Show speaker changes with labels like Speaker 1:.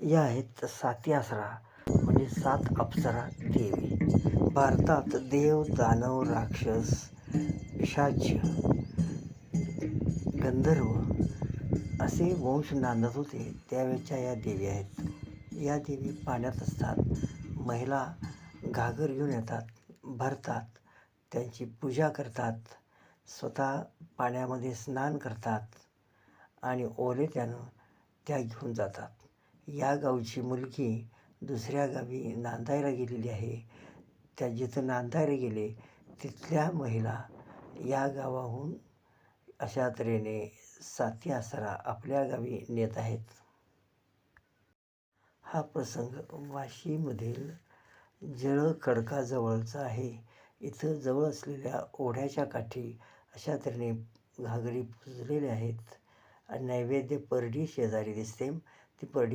Speaker 1: या आहेत साती आसरा म्हणजे सात अप्सरा देवी. भारतात देव दानव राक्षस पिशाच्य गंधर्व असे वंश नांदत होते. त्यावेळच्या या देवी आहेत. या देवी पाण्यात असतात. महिला घागर घेऊन येतात भरतात त्यांची पूजा करतात स्वतः पाण्यामध्ये स्नान करतात आणि ओले त्यानं त्या घेऊन जातात. या गावची मुलगी दुसऱ्या गावी नांदायला गेलेली आहे. त्या जिथं नांदायला गेले तिथल्या महिला या गावाहून अशा तऱ्हेने साती आसरा आपल्या गावी नेत आहेत. हा प्रसंग वाशीमधील जळखडकाजवळचा आहे. इथं जवळ असलेल्या ओढ्याच्या काठी अशा तऱ्हेने घागरी पुजलेल्या आहेत. आणि नैवेद्य परडी शेजारी दिसते. ती परडी